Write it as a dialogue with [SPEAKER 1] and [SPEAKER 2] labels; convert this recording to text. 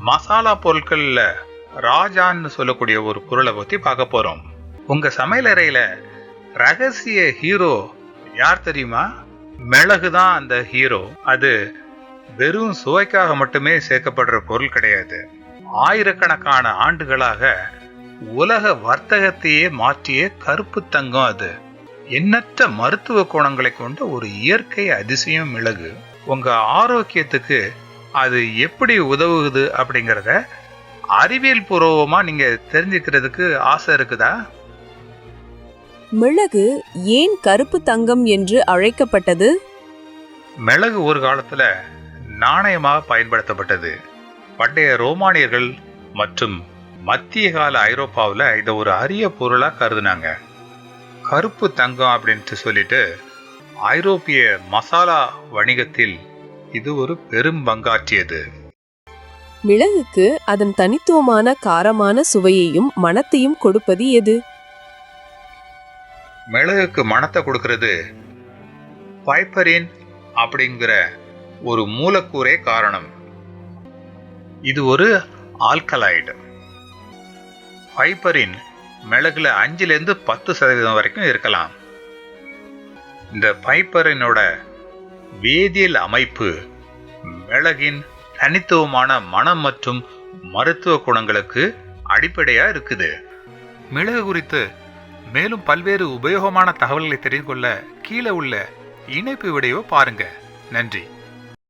[SPEAKER 1] மசாலா பொருட்களில் ராஜான்னு சொல்லக்கூடிய ஒரு பொருளை பற்றி பார்க்க போகிறோம் உங்கள் சமையலறையில் ரகசிய ஹீரோ யார் தெரியுமா? மிளகு தான் அந்த ஹீரோ அது வெறும் சுவைக்காக மட்டுமே சேர்க்கப்படுற பொருள் கிடையாது. ஆயிரக்கணக்கான ஆண்டுகளாக உலக வர்த்தகத்தையே மாற்றிய கருப்பு தங்கம் அது. எண்ணற்ற மருத்துவ குணங்களை கொண்ட ஒரு இயற்கை அதிசயம் மிளகு. உங்க ஆரோக்கியத்துக்கு அது எப்படி உதவுகுது அப்படிங்கிறத அறிவியல் பூர்வமா நீங்க தெரிஞ்சுக்கிறதுக்கு ஆசை இருக்குதா?
[SPEAKER 2] மிளகு ஏன் கருப்பு தங்கம் என்று அழைக்கப்பட்டது?
[SPEAKER 1] மிளகு ஒரு காலத்துல நாணயமாக பயன்படுத்தப்பட்டது. பண்டைய ரோமானியர்கள் மற்றும் மத்திய கால ஐரோப்பாவில் இதை ஒரு அரிய பொருளாக கருதுனாங்க. கருப்பு தங்கம் அப்படின்ட்டு சொல்லிட்டு ஐரோப்பிய மசாலா வணிகத்தில் இது ஒரு பெரும் பங்காற்றியது.
[SPEAKER 2] மிளகுக்கு அதன் தனித்துவமான காரமான சுவையையும் மணத்தையும் கொடுப்பது எது?
[SPEAKER 1] மிளகுக்கு மணத்தை கொடுக்கிறது பைப்பரின் அப்படிங்கிற ஒரு மூலக்கூறே காரணம். இது ஒரு ஆல்கலாய்டு பைப்பரின் மிளகுல அஞ்சுலேருந்து பத்து சதவீதம் வரைக்கும் இருக்கலாம். இந்த பைப்பரினோட வேதியியல் அமைப்பு மிளகின் தனித்துவமான மனம் மற்றும் மருத்துவ குணங்களுக்கு அடிப்படையா இருக்குது. மிளகு குறித்து மேலும் பல்வேறு உபயோகமான தகவல்களை தெரிந்து கொள்ள கீழே உள்ள இணைப்பு விடையோ பாருங்க. நன்றி.